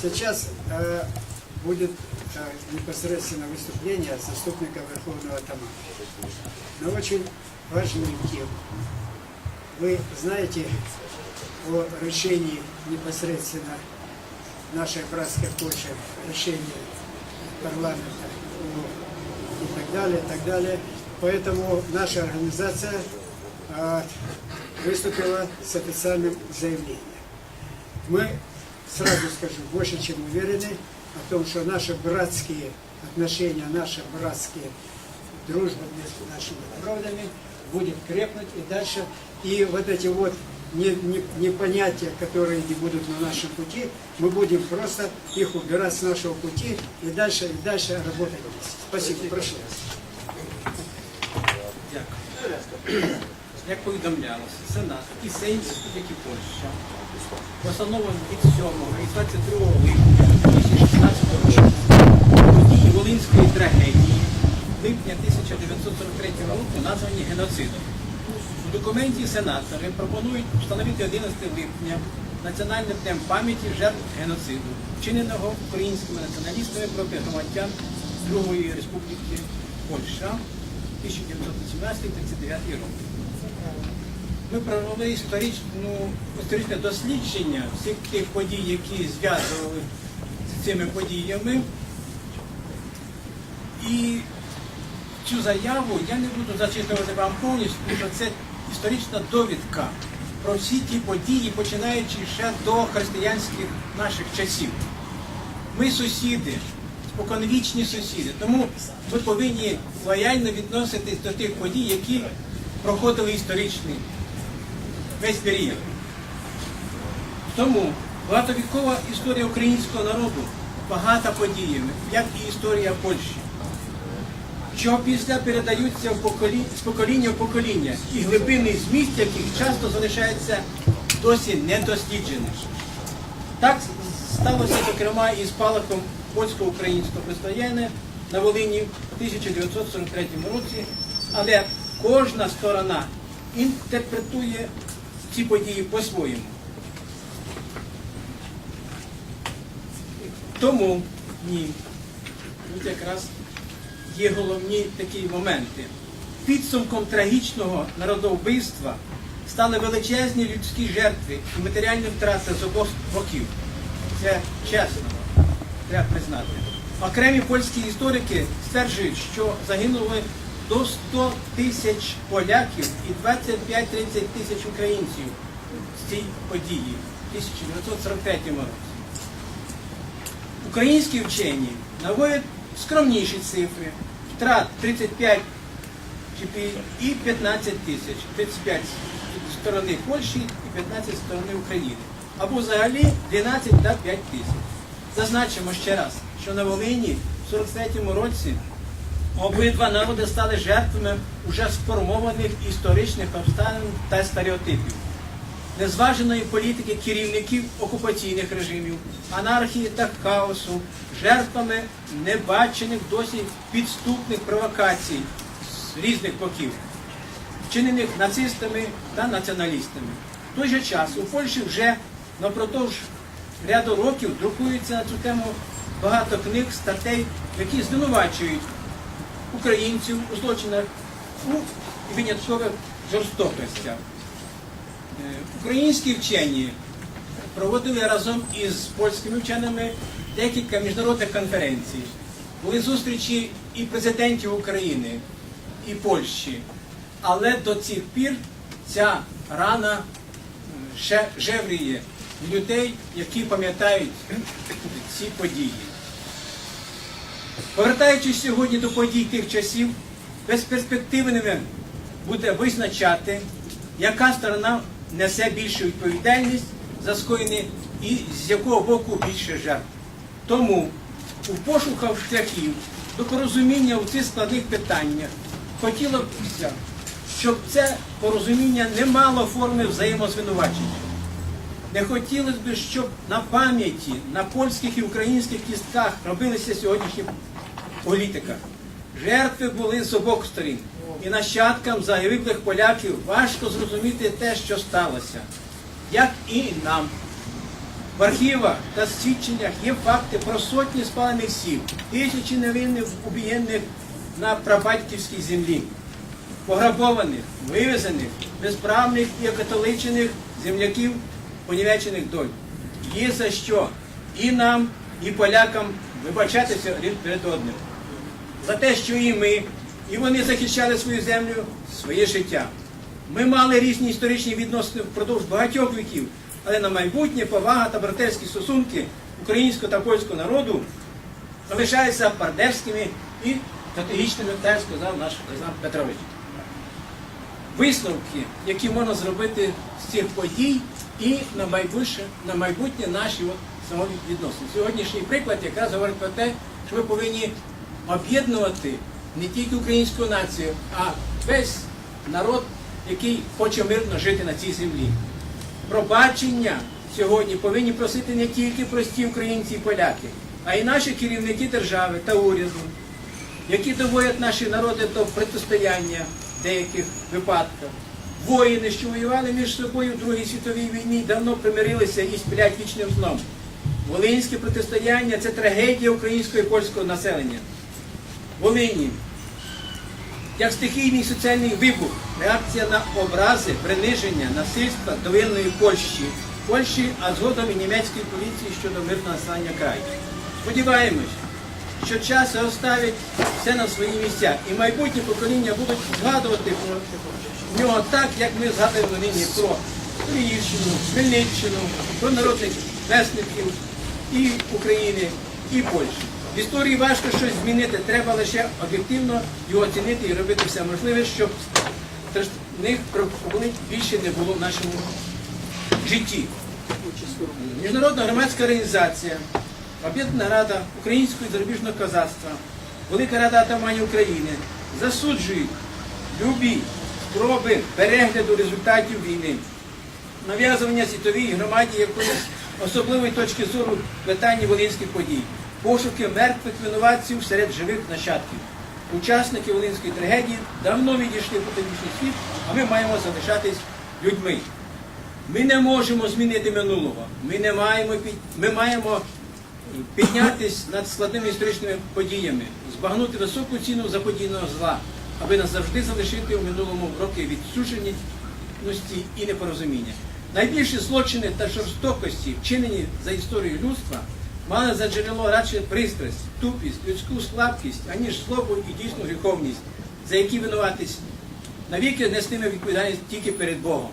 Сейчас э, будет э, непосредственно выступление заступника Верховного Тома. Но очень важную тему. Вы знаете о решении непосредственно нашей братской Польши, решении парламента о- и так далее, и так далее. Поэтому наша организация э, выступила с официальным заявлением. Мы, сразу скажу, больше чем уверены о том, что наши братские отношения, наши братские дружба между нашими народами будет крепнуть и дальше. И вот эти вот не- не- непонятия, которые не будут на нашем пути, мы будем просто их убирать с нашего пути и дальше, и дальше работать вместе. Спасибо, прошу вас. Дякую. Як повідомлялося, Сенат і Сейм Республіки Польща постановою від 7 і 22 липня 2016 року події Волинської трагедії липня 1943 року названі геноцидом. У документі сенатори пропонують встановити 11 липня національним днем пам'яті жертв геноциду, вчиненого українськими націоналістами проти громадян Другої Республіки Польща 1918-39 роки. Ми провели історичну, історичне дослідження всіх тих подій, які зв'язували з цими подіями. І цю заяву я не буду зачитувати вам повністю, тому що це історична довідка про всі ті події, починаючи ще до християнських наших часів. Ми сусіди, споконвічні сусіди, тому ми повинні лояльно відноситись до тих подій, які проходили історичний весь період. Тому багатовікова історія українського народу багата подіями, як і історія Польщі що після передаються з покоління в покоління, і глибинний зміст яких часто залишається досі недослідженим. Так сталося, зокрема, і з палахом польсько-українського протистояння на Волині в 1943 році, але кожна сторона інтерпретує ці події по-своєму. Тому ні, тут якраз є головні такі моменти. Підсумком трагічного народовбивства стали величезні людські жертви і матеріальні втрати з обох боків. Це чесно, треба признати. Окремі польські історики стверджують, що загинули до 100 тисяч поляків і 25-30 тисяч українців з цієї події в 1943 році. Українські вчені наводять скромніші цифри. Втрат 35 і 15 тисяч. 35 з сторони Польщі і 15 з сторони України. Або взагалі 12 та 5 тисяч. Зазначимо ще раз, що на Волині в 43-му році обидва народи стали жертвами уже сформованих історичних обставин та стереотипів незваженої політики керівників окупаційних режимів, анархії та хаосу, жертвами небачених досі підступних провокацій з різних боків, вчинених нацистами та націоналістами. В той же час у Польщі вже напротовж ряду років друкується на цю тему багато книг, статей, які звинувачують українців у злочинах у виняткових жорстокостях. Е, Українські вчені проводили разом із польськими вченими декілька міжнародних конференцій. Були зустрічі і президентів України, і Польщі. Але до цих пір ця рана ще жевріє людей, які пам'ятають ці події. Повертаючись сьогодні до подій тих часів, безперспективними буде визначати, яка сторона несе більшу відповідальність за скоєне і з якого боку більше жертв. Тому у пошуках шляхів до порозуміння у цих складних питаннях хотілося б, щоб це порозуміння не мало форми взаємозвинувачення. Не хотілося б, щоб на пам'яті, на польських і українських кістках робилися сьогоднішні політика. Жертви були з обох сторін. І нащадкам загиблих поляків важко зрозуміти те, що сталося, як і нам. В архівах та свідченнях є факти про сотні спалених сіл, тисячі невинних убієнних на прабатьківській землі, пограбованих, вивезених, безправних і окатоличених земляків, понівечених доль. Є за що і нам, і полякам вибачатися перед одним. За те, що і ми, і вони захищали свою землю, своє життя. Ми мали різні історичні відносини впродовж багатьох віків, але на майбутнє повага та братерські стосунки українського та польського народу залишаються партнерськими і стратегічними, так сказав наш Олександр Петрович. Висновки, які можна зробити з цих подій і на майбутнє, на майбутнє наші от самовідносини. Сьогоднішній приклад якраз говорить про те, що ми повинні об'єднувати не тільки українську націю, а весь народ, який хоче мирно жити на цій землі. Пробачення сьогодні повинні просити не тільки прості українці і поляки, а й наші керівники держави та уряду, які доводять наші народи до протистояння в деяких випадках. Воїни, що воювали між собою в Другій світовій війні, давно примирилися і сплять вічним злом. Волинське протистояння це трагедія українського і польського населення. Волині як стихійний соціальний вибух, реакція на образи, приниження, насильства довинної Польщі, Польщі, а згодом і німецької поліції щодо мирного населення краю. Сподіваємось, що час оставить все на свої місця, і майбутні покоління будуть згадувати про нього так, як ми згадуємо нині про Київщину, Хмельниччину, про народних месників і України, і Польщі. Історії важко щось змінити, треба лише об'єктивно його оцінити і робити все можливе, щоб проблем більше не було в нашому житті. Міжнародна громадська організація, Об'єднана Рада Українського зарубіжного козацтва, Велика Рада Атаманів України засуджують любі спроби перегляду результатів війни, нав'язування світовій громаді якоїсь особливої точки зору питання волинських подій, пошуки мертвих винуватців серед живих нащадків. Учасники волинської трагедії давно відійшли в потойбічний світ, а ми маємо залишатись людьми. Ми не можемо змінити минулого. Ми не маємо під... ми маємо піднятись над складними історичними подіями, збагнути високу ціну заподійного зла, аби назавжди залишити у минулому роки відсушеності і непорозуміння. Найбільші злочини та жорстокості, вчинені за історію людства, мали за джерело радше пристрасть, тупість, людську слабкість, аніж злобу і дійсну гріховність, за які винуватись навіки нестиме відповідальність тільки перед Богом.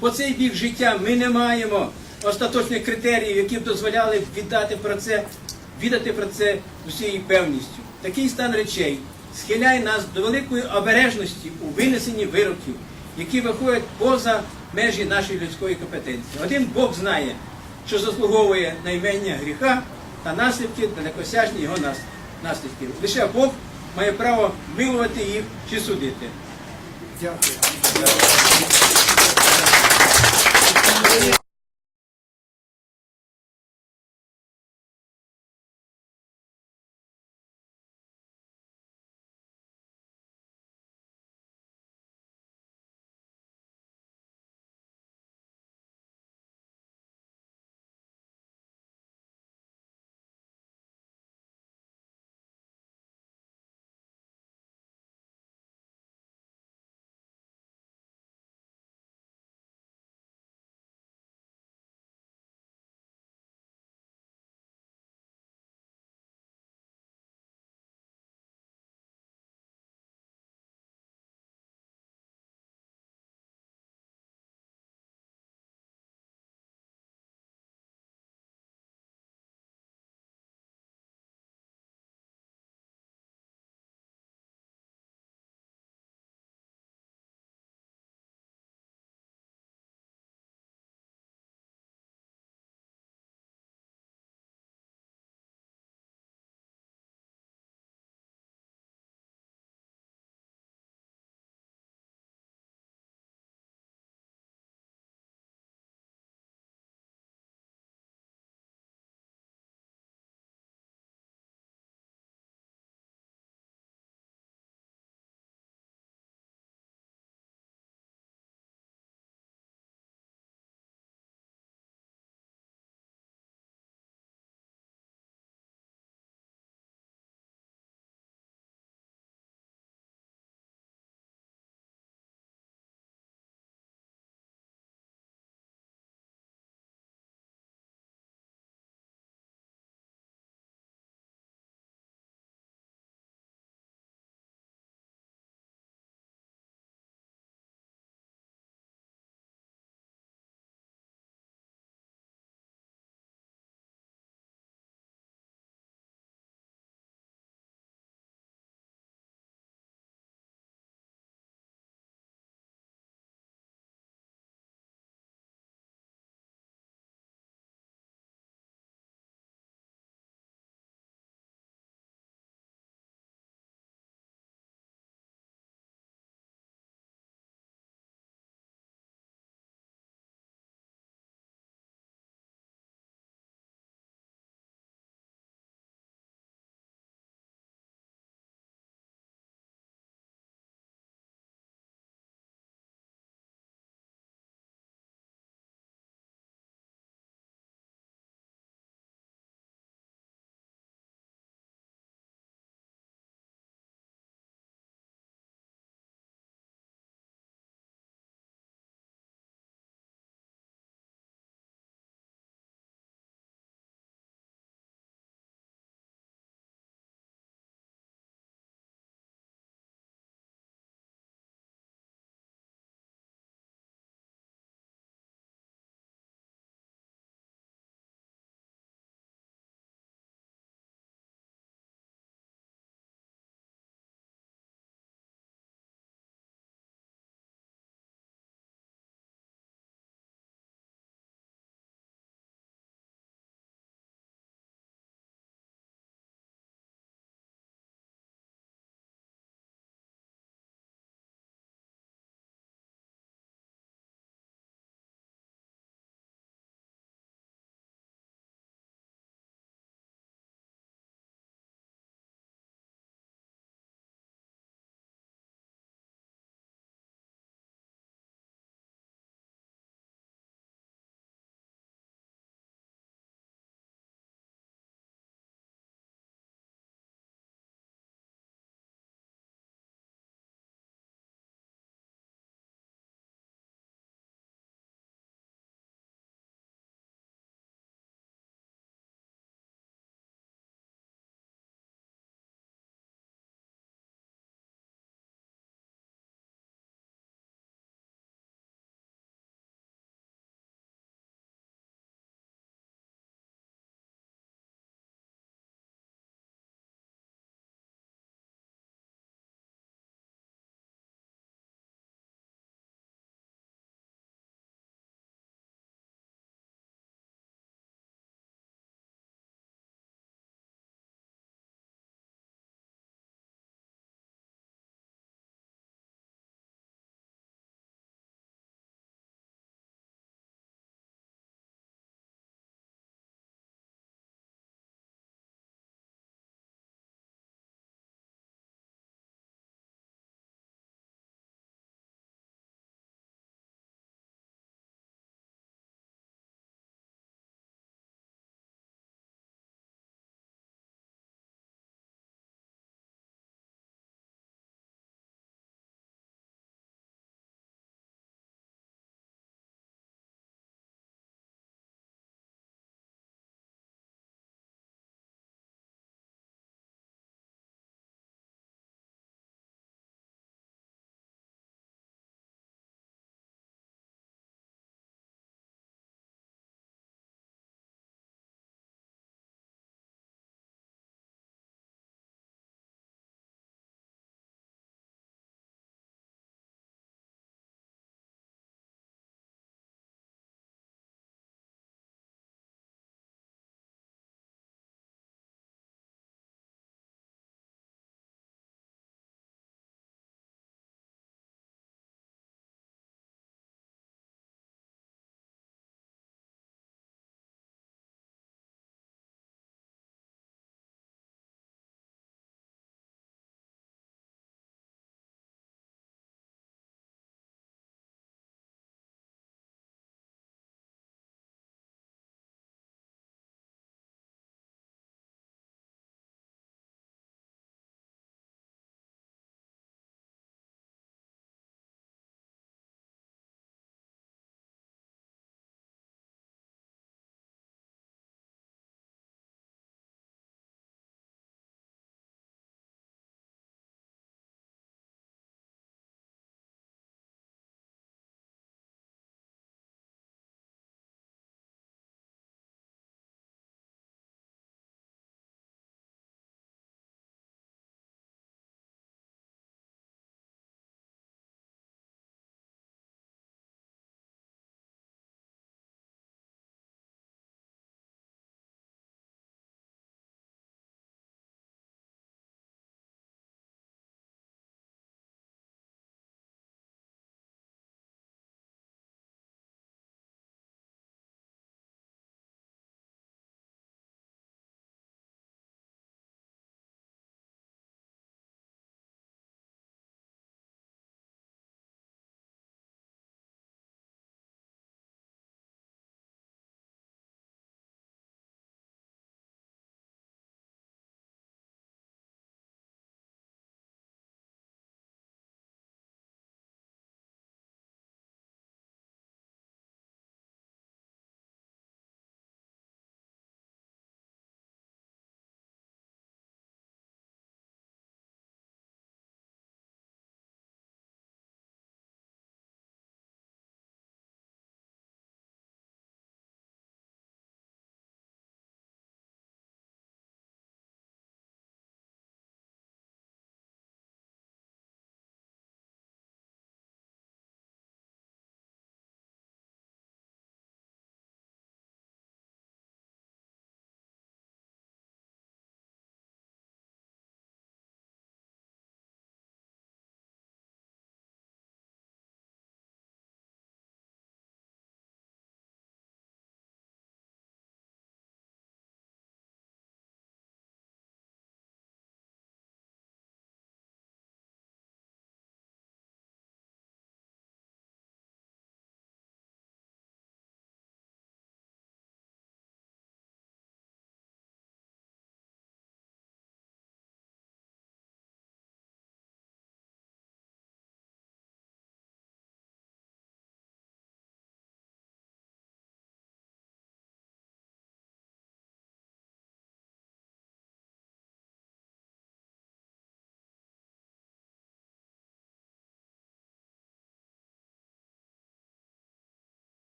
По цей бік життя ми не маємо остаточних критеріїв, які б дозволяли віддати про це, віддати про це усією певністю. Такий стан речей схиляє нас до великої обережності у винесенні вироків, які виходять поза межі нашої людської компетенції. Один Бог знає, що заслуговує наймення гріха та наслідки далекосяжні його нас- наслідки. Лише Бог має право милувати їх чи судити. Дякую.